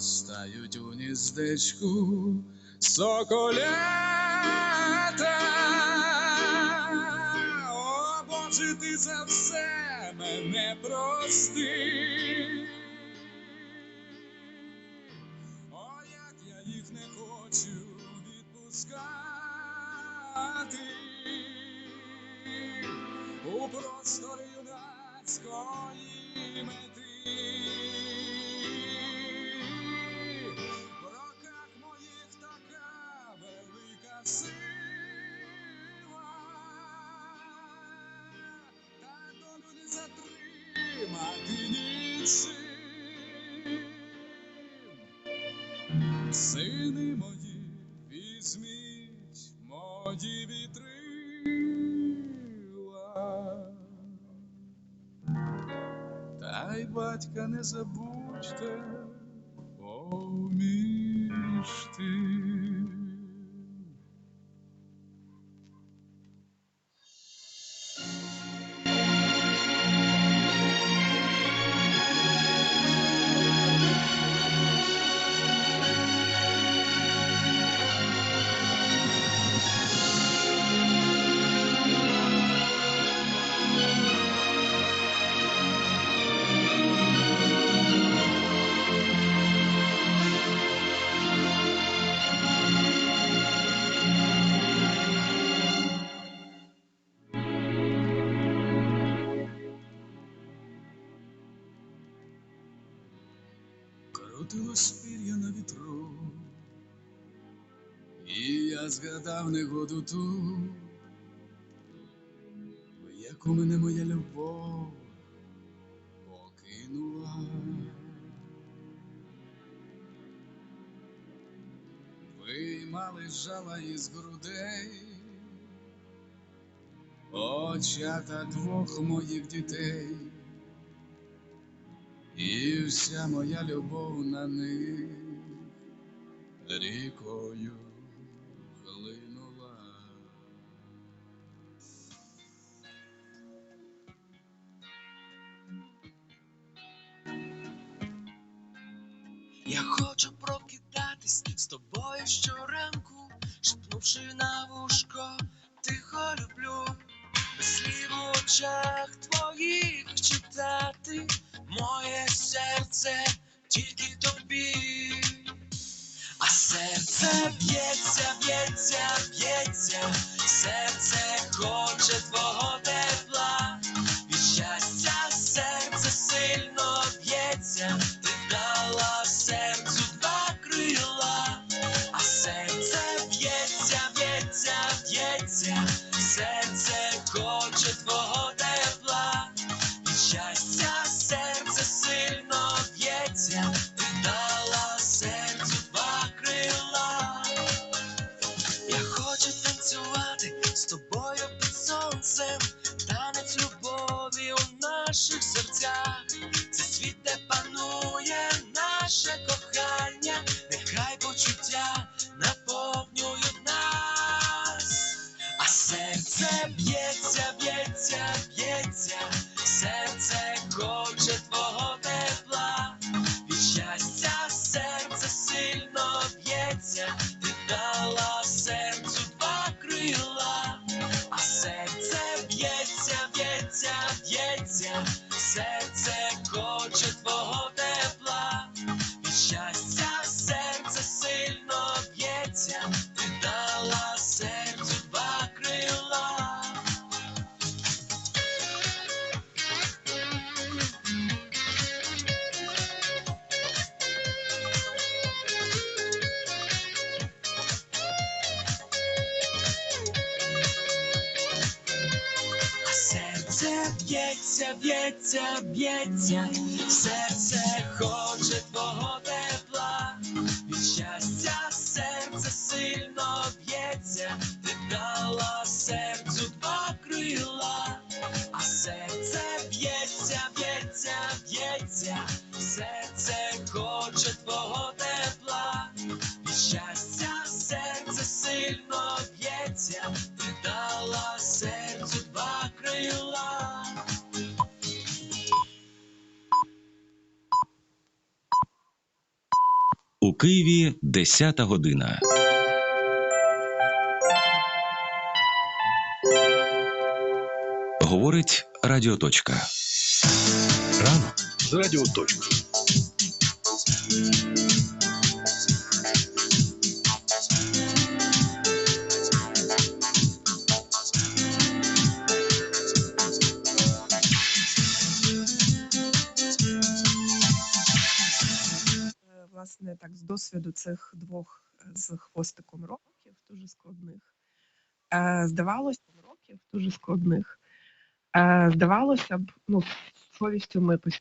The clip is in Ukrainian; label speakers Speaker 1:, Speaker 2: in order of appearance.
Speaker 1: Стають у гніздечку соколята. О, Боже, ти за все мене прости. О, як я їх не хочу відпускати. У просторі юнацької мети. Сини мої, візьміть мої вітрила. Та й батька не забудьте поміж тим. Крутилось пір'я на вітру, і я згадав негоду ту, в яку мене моя любов покинула. Виймали жала із грудей, очата двох моїх дітей. І вся моя любов на них рікою хлинула.
Speaker 2: Я хочу прокидатись з тобою щоранку, шепнувши на вушко, тихо люблю, без слів у очах твоїх Chiqui сонцем, танець любові у наших серцях. Це світ, де панує наше кохання, нехай почуття наповнюють нас, а серце б'ється, б'ється, б'ється, серця, все це. Б'ється, б'ється, б'ється, серце хоче твого тепла, від щастя серце сильно б'ється, ти дала серцю два крила, а серце б'ється, б'ється, б'ється, серце хоче твого тепла, від щастя серце сильно б'ється,
Speaker 3: У Києві 10 година. Говорить Радіоточка.
Speaker 4: Ранок з радіоточкою.
Speaker 5: Так з досвіду цих двох е, з хвостиком років дуже складних. Е, здавалося, років дуже складних. Е, здавалося б, ну, з совістю ми пос-